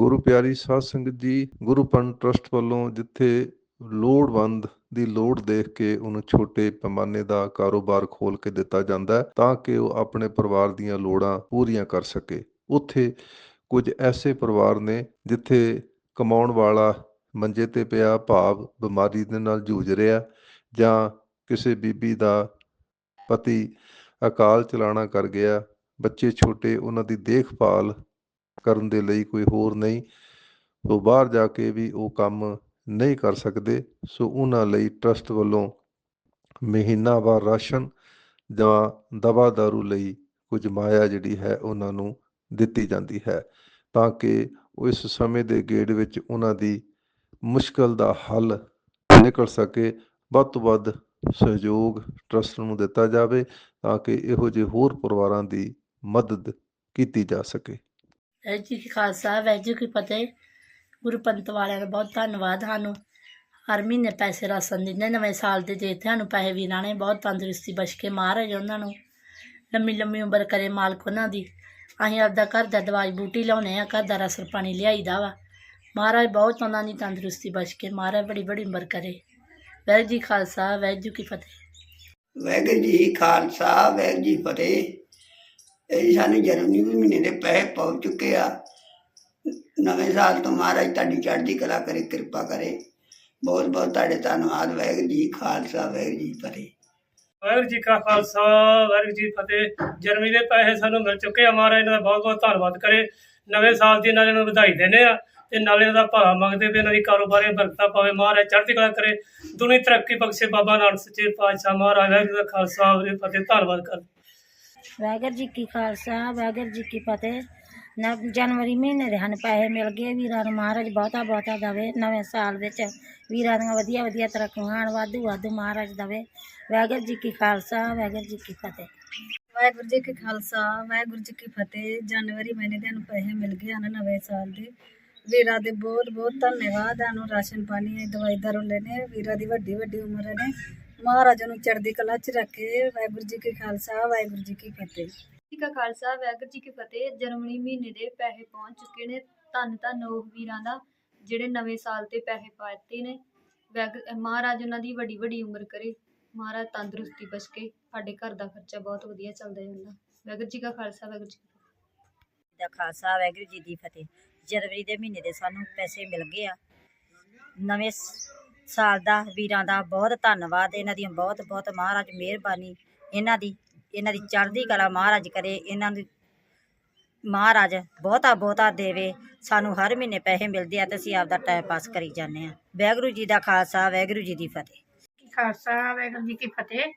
ਗੁਰੂ ਪਿਆਰੀ ਸਾਧ ਸੰਗਤ ਜੀ, ਗੁਰੂ ਪੰਥ ਟਰਸਟ ਵੱਲੋਂ ਜਿੱਥੇ ਲੋੜਵੰਦ ਦੀ ਲੋੜ ਦੇਖ ਕੇ ਉਹਨੂੰ ਛੋਟੇ ਪੈਮਾਨੇ ਦਾ ਕਾਰੋਬਾਰ ਖੋਲ ਕੇ ਦਿੱਤਾ ਜਾਂਦਾ ਤਾਂ ਕਿ ਉਹ ਆਪਣੇ ਪਰਿਵਾਰ ਦੀਆਂ ਲੋੜਾਂ ਪੂਰੀਆਂ ਕਰ ਸਕੇ। ਉੱਥੇ ਕੁਝ ਐਸੇ ਪਰਿਵਾਰ ਨੇ ਜਿੱਥੇ ਕਮਾਉਣ ਵਾਲਾ ਮੰਜੇ ਤੇ ਪਿਆ ਭਾਵ ਬਿਮਾਰੀ ਦੇ ਨਾਲ ਜੂਝ ਰਿਹਾ ਜਾਂ ਕਿਸੇ ਬੀਬੀ ਦਾ ਪਤੀ ਅਕਾਲ ਚਲਾਣਾ ਕਰ ਗਿਆ, ਬੱਚੇ ਛੋਟੇ ਉਹਨਾਂ ਦੀ ਦੇਖਭਾਲ ਕਰਨ ਦੇ ਲਈ ਕੋਈ ਹੋਰ ਨਹੀਂ। ਉਹ ਬਾਹਰ ਜਾ ਕੇ ਵੀ ਉਹ ਕੰਮ ਨਹੀਂ ਕਰ ਸਕਦੇ। ਸੋ ਉਹਨਾਂ ਲਈ ਟਰਸਟ ਵੱਲੋਂ ਮਹੀਨਾਵਾਰ ਰਾਸ਼ਨ ਜਾਂ ਦਵਾ ਦਾਰੂ ਲਈ ਕੁਝ ਮਾਇਆ ਜਿਹੜੀ ਹੈ ਉਹਨਾਂ ਨੂੰ ਦਿੱਤੀ ਜਾਂਦੀ ਹੈ ਤਾਂ ਕਿ ਉਹ ਇਸ ਸਮੇਂ ਦੇ ਗੇੜ ਵਿੱਚ ਉਹਨਾਂ ਦੀ ਮੁਸ਼ਕਲ ਦਾ ਹੱਲ ਨਿਕਲ ਸਕੇ। ਵੱਧ ਤੋਂ ਵੱਧ ਸਹਿਯੋਗ ਟਰਸਟ ਨੂੰ ਦਿੱਤਾ ਜਾਵੇ ਤਾਂ ਕਿ ਇਹੋ ਜਿਹੇ ਹੋਰ ਪਰਿਵਾਰਾਂ ਦੀ ਮਦਦ ਕੀਤੀ ਜਾ ਸਕੇ। ਵਾਹਿਗੁਰੂ ਜੀ ਕੀ ਖਾਲਸਾ ਵਾਹਿਗੁਰੂ ਕੀ ਫਤਿਹ। ਗੁਰੂ ਪੰਤ ਵਾਲਿਆਂ ਦਾ ਬਹੁਤ ਧੰਨਵਾਦ। ਸਾਨੂੰ ਹਰ ਮਹੀਨੇ ਪੈਸੇ ਰਾਸ਼ਨ ਦਿੰਦੇ ਨਵੇਂ ਸਾਲ ਦੇ ਦੇ ਸਾਨੂੰ ਪੈਸੇ ਵੀਰਾਂ ਨੇ ਬਹੁਤ ਤੰਦਰੁਸਤੀ ਬਖਸ਼ ਕੇ ਮਹਾਰਾਜ ਉਹਨਾਂ ਨੂੰ। ਲੰਮੀ ਲੰਮੀ ਉਮਰ ਕਰੇ ਮਾਲਕ ਉਹਨਾਂ ਦੀ। ਅਸੀਂ ਆਪਦਾ ਘਰ ਦਾ ਦਵਾਈ ਬੂਟੀ ਲਾਉਨੇ ਆ, ਘਰ ਦਾ ਰਸਰ ਪਾਣੀ ਲਿਆਈਦਾ ਵਾ। ਮਹਾਰਾਜ ਬਹੁਤ ਉਹਨਾਂ ਦੀ ਤੰਦਰੁਸਤੀ ਬਖਸ਼ ਕੇ ਮਹਾਰਾਜ ਬੜੀ ਬੜੀ ਉਮਰ ਕਰੇ। ਵਾਹਿਗੁਰੂ ਜੀ ਖਾਲਸਾ, ਵਾਹਿਗੁਰੂ ਕੀ ਫਤਿਹ। ਵਾਹਿਗੁਰੂ ਜੀ ਖਾਲਸਾ, ਵਾਹਿਗੁਰੂ ਜੀ ਫਤਿਹ। ਇਹ ਸਾਨੂੰ ਜਨਮੀ ਮਹੀਨੇ ਦੇ ਪੈਸੇ ਪਹੁੰਚ ਚੁੱਕੇ ਆ। ਨਵੇਂ ਸਾਲ ਤੋਂ ਮਹਾਰਾਜ ਤੁਹਾਡੀ ਚੜ੍ਹਦੀ ਕਲਾ ਕਰੇ, ਕਿਰਪਾ ਕਰੇ। ਬਹੁਤ ਬਹੁਤ ਤੁਹਾਡੇ ਧੰਨਵਾਦ, ਵਾਹਿਗੁਰੂ ਜੀ ਖਾਲਸਾ, ਵਾਹਿਗੁਰੂ ਜੀ ਫਤਿਹ। ਵਾਹਿਗੁਰੂ ਜੀ ਕਾ ਖਾਲਸਾ, ਵਾਹਿਗੁਰੂ ਜੀ ਫਤਿਹ। ਜਨਮੀ ਦੇ ਪੈਸੇ ਸਾਨੂੰ ਮਿਲ ਚੁੱਕੇ ਆ ਮਹਾਰਾਜ, ਇਹਨਾਂ ਦਾ ਬਹੁਤ ਬਹੁਤ ਧੰਨਵਾਦ ਕਰੇ। ਨਵੇਂ ਸਾਲ ਦੀ ਇਹਨਾਂ ਨੂੰ ਵਧਾਈ ਦਿੰਦੇ ਆ ਤੇ ਨਾਲੇ ਇਹਨਾਂ ਦਾ ਭਲਾ ਮੰਗਦੇ ਵੀ ਇਹਨਾਂ ਦੀ ਕਾਰੋਬਾਰੇ ਬਰਕਤਾਂ ਪਾਵੇ, ਮਹਾਰਾਜ ਚੜ੍ਹਦੀ ਕਲਾ ਕਰੇ। ਦੁਨੀ ਤਰੱਕੀ ਬਖਸ਼ੇ ਬਾਬਾ ਨਾਨਕ ਸੱਚੇ ਪਾਤਸ਼ਾਹ ਮਹਾਰਾਜ, ਵਾਹਿਗੁਰੂ ਦਾ ਖਾਲਸਾ, ਵਾਹਿਗੁਰੂ ਫਤਿਹ, ਧੰਨਵਾਦ ਕਰ ਵਾਹਿਗੁਰੂ ਜੀ ਕੀ ਖਾਲਸਾ, ਵਾਹਿਗੁਰੂ ਜੀ ਕੀ ਫਤਿਹ। ਨ ਜਨਵਰੀ ਮਹੀਨੇ ਦੇ ਹਨ, ਪੈਸੇ ਮਿਲ ਗਏ, ਵੀਰਾਂ ਨੂੰ ਮਹਾਰਾਜ ਬਹੁਤਾ ਬਹੁਤਾ ਦਵੇ, ਨਵੇਂ ਸਾਲ ਵਿੱਚ ਵੀਰਾਂ ਦੀਆਂ ਵਧੀਆ ਵਧੀਆ ਤਰੱਕੀਆਂ ਆਣ ਵਾਧੂ ਵਾਧੂ ਮਹਾਰਾਜ ਦਵੇ। ਵਾਹਿਗੁਰੂ ਜੀ ਕੀ ਖਾਲਸਾ, ਵਾਹਿਗੁਰੂ ਜੀ ਕੀ ਫਤਿਹ। ਵਾਹਿਗੁਰੂ ਜੀ ਕੀ ਖਾਲਸਾ, ਵਾਹਿਗੁਰੂ ਜੀ ਕੀ ਫਤਿਹ। ਜਨਵਰੀ ਮਹੀਨੇ ਦੇ ਨੂੰ ਪੈਸੇ ਮਿਲ ਗਏ ਹਨ ਨਵੇਂ ਸਾਲ ਦੇ। ਵੀਰਾਂ ਦੇ ਬਹੁਤ ਬਹੁਤ ਧੰਨਵਾਦ ਸਾਨੂੰ ਰਾਸ਼ਨ ਪਾਣੀ ਦਵਾਈ ਦਾਰੂ ਲੈਣੇ ਵੀਰਾਂ ਦੀ ਵੱਡੀ ਵੱਡੀ ਉਮਰ ਨੇ। ਮਹਾਰਾਜ ਨੂੰ ਚੜ੍ਹਦੀ ਕਲਾ ਚ ਰੱਖੇ ਵਾਹਿਗੁਰੂ ਜੀ ਕੀ ਖਾਲਸਾ ਵਾਹਿਗੁਰੂ ਜੀ ਕੀ ਫਤਿਹ। ਜੀ ਕਾ ਖਾਲਸਾ ਵਾਹਿਗੁਰੂ ਜੀ ਕੀ ਫਤਿਹ। ਜਨਵਰੀ ਮਹੀਨੇ ਦੇ ਪੈਸੇ ਪਹੁੰਚ ਚੁੱਕੇ ਨੇ ਧੰਨ ਧੰਨ ਉਹ ਵੀਰਾਂ ਦਾ ਜਿਹੜੇ ਨਵੇਂ ਸਾਲ ਤੇ ਪੈਸੇ ਪਾਤੇ ਨੇ। ਮਹਾਰਾਜ ਉਹਨਾਂ ਦੀ ਵੱਡੀ ਵੱਡੀ ਉਮਰ ਕਰੇ ਮਹਾਰਾਜ ਤੰਦਰੁਸਤੀ ਬਖਸ਼ੇ ਸਾਡੇ ਘਰ ਦਾ ਖਰਚਾ ਬਹੁਤ ਵਧੀਆ ਚੱਲਦਾ ਜਾਂਦਾ। ਵਾਹਿਗੁਰੂ ਜੀ ਕਾ ਖਾਲਸਾ ਵਾਹਿਗੁਰੂ ਜੀ ਕੀ ਫਤਿਹ। ਦਾ ਖਾਲਸਾ ਵਾਹਿਗੁਰੂ ਜੀ ਦੀ ਫਤਿਹ। ਜਨਵਰੀ ਦੇ ਮਹੀਨੇ ਦੇ ਸਾਨੂੰ ਪੈਸੇ ਮਿਲ ਗਏ ਆ। ਨਵੇਂ ਸਾਲ ਦਾ ਵੀਰਾਂ ਦਾ ਬਹੁਤ ਧੰਨਵਾਦ। ਇਹਨਾਂ ਦੀਆਂ ਬਹੁਤ ਬਹੁਤ ਮਹਾਰਾਜ ਮਿਹਰਬਾਨੀ। ਇਹਨਾਂ ਦੀ ਇਹਨਾਂ ਦੀ ਚੜ੍ਹਦੀ ਕਲਾ ਮਹਾਰਾਜ ਕਰੇ। ਇਹਨਾਂ ਦੀ ਮਹਾਰਾਜ ਬਹੁਤਾ ਬਹੁਤਾ ਦੇਵੇ। ਸਾਨੂੰ ਹਰ ਮਹੀਨੇ ਪੈਸੇ ਮਿਲਦੇ ਆ ਤੇ ਅਸੀਂ ਆਪਦਾ ਟਾਈਮ ਪਾਸ ਕਰੀ ਜਾਂਦੇ ਆ। ਵਾਹਿਗੁਰੂ ਜੀ ਦਾ ਖਾਲਸਾ, ਵਾਹਿਗੁਰੂ ਜੀ ਦੀ ਫਤਿਹ। ਖਾਲਸਾ, ਵਾਹਿਗੁਰੂ ਜੀ ਕੀ ਫਤਿਹ।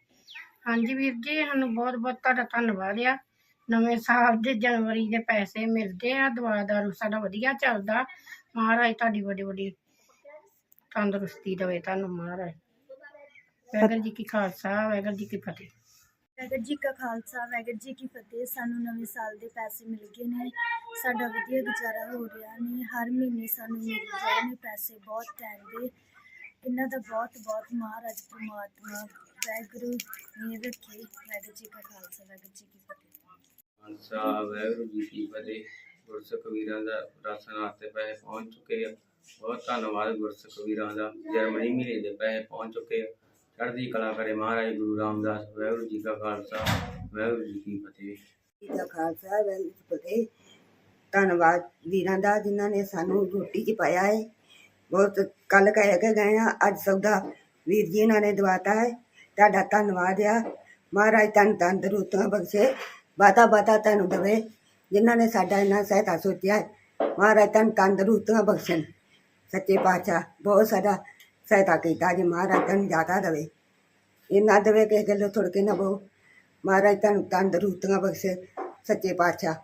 ਹਾਂਜੀ ਵੀਰ ਜੀ, ਸਾਨੂੰ ਬਹੁਤ ਬਹੁਤ ਤੁਹਾਡਾ ਧੰਨਵਾਦ ਆ। ਨਵੇਂ ਸਾਲ ਦੇ ਜਨਵਰੀ ਦੇ ਪੈਸੇ ਮਿਲਦੇ ਆ। ਦਵਾ ਦਾਰੂ ਸਾਡਾ ਵਧੀਆ ਚੱਲਦਾ। ਮਹਾਰਾਜ ਤੁਹਾਡੀ ਵੱਡੀ ਵੱਡੀ ਤੰਦਰੁਸਤੀ ਦੇਵੇ ਤੁਹਾਨੂੰ ਮਹਾਰਾਜ। ਵਾਹਿਗੁਰੂ ਜੀ ਕੀ ਖਾਲਸਾ ਵਾਹਿਗੁਰੂ ਜੀ ਕੀ ਫਤਿਹ। ਵਾਹਿਗੁਰੂ ਜੀ ਕਾ ਖਾਲਸਾ ਵਾਹਿਗੁਰੂ ਜੀ ਕੀ ਫਤਿਹ। ਸਾਨੂੰ ਨਵੇਂ ਸਾਲ ਦੇ ਪੈਸੇ ਮਿਲ ਗਏ ਨੇ। ਸਾਡਾ ਵਧੀਆ ਗੁਜ਼ਾਰਾ ਹੋ ਰਿਹਾ ਨੇ। ਹਰ ਮਹੀਨੇ ਸਾਨੂੰ ਮਿਲ ਰਹੇ ਨੇ ਪੈਸੇ। ਬਹੁਤ ਟਾਈਮ ਦੇ। ਇਹਨਾਂ ਦਾ ਬਹੁਤ ਬਹੁਤ ਮਹਾਰਾਜ ਪ੍ਰਮਾਤਮਾ ਵਾਹਿਗੁਰੂ ਨੇ ਰੱਖੇ। ਵਾਹਿਗੁਰੂ ਜੀ ਕਾ ਖਾਲਸਾ ਵਾਹਿਗੁਰੂ ਜੀ ਕੀ ਫਤਿਹ। ਖਾਲਸਾ ਵਾਹਿਗੁਰੂ ਜੀ ਕੀ ਫਤਿਹ। ਗੁਰਸਿੱਖ ਵੀਰਾਂ ਦਾ ਰਾਸ਼ਨ ਵਾਸਤੇ ਪੈਸੇ ਪਹੁੰਚ ਚੁੱਕੇ ਆ। ਬਹੁਤ ਧੰਨਵਾਦ ਗੁਰਸਿੱਖ ਵੀਰਾਂ ਦਾ। ਜਰਮਨੀ ਮਹੀਨੇ ਦੇ ਪੈਸੇ ਪਹੁੰਚ ਚੁੱਕੇ ਚੜ੍ਹਦੀ ਕਲਾ ਕਰੇ ਮਹਾਰਾਜ ਗੁਰੂ ਰਾਮਦਾਸ, ਵਾਹਿਗੁਰੂ ਜੀ ਕਾ ਖਾਲਸਾ, ਵਾਹਿਗੁਰੂ ਜੀ ਕੀ ਫਤਿਹ। ਜੀ ਦਾ ਖਾਲਸਾ, ਵਾਹਿਗੁਰੂ ਜੀ ਕੀ ਫਤਿਹ। ਧੰਨਵਾਦ ਵੀਰਾਂ ਦਾ ਜਿਨ੍ਹਾਂ ਨੇ ਸਾਨੂੰ ਰੋਟੀ 'ਚ ਪਾਇਆ ਹੈ। ਬਹੁਤ ਕੱਲ ਕਹਿ ਕੇ ਗਏ ਆ, ਅੱਜ ਸੌਦਾ ਵੀਰ ਜੀ ਇਹਨਾਂ ਨੇ ਦਵਾਤਾ ਹੈ। ਤੁਹਾਡਾ ਧੰਨਵਾਦ ਆ। ਮਹਾਰਾਜ ਤਨ ਤੰਦਰੁਸਤੀਆਂ ਬਖਸ਼ੇ, ਬਾਤਾ ਬਾਤਾ ਤੁਹਾਨੂੰ ਦਵੇ। ਜਿਨ੍ਹਾਂ ਨੇ ਸਾਡਾ ਇੰਨਾ ਸਹਾਇਤਾ ਸੋਚਿਆ ਹੈ, ਮਹਾਰਾਜ ਤਨ ਤੰਦਰੁਸਤੀਆਂ ਬਖਸ਼ਣ। ਸੱਚੇ ਪਾਤਸ਼ਾਹ ਬਹੁਤ ਸਾਡਾ ਸਹਾਇਤਾ ਕੀਤਾ ਜੀ ਮਹਾਰਾਜ ਤਨ ਜ਼ਿਆਦਾ ਦਵੇ ਇਹਨਾਂ ਦੇਵੇ ਕਿਸੇ ਗੱਲੋਂ ਥੋੜ ਕੇ ਨਾ ਬੋ ਮਹਾਰਾਜ ਤੁਹਾਨੂੰ ਤੰਦਰੁਸਤੀਆਂ ਬਖਸ਼ੇ ਸੱਚੇ ਪਾਤਸ਼ਾਹ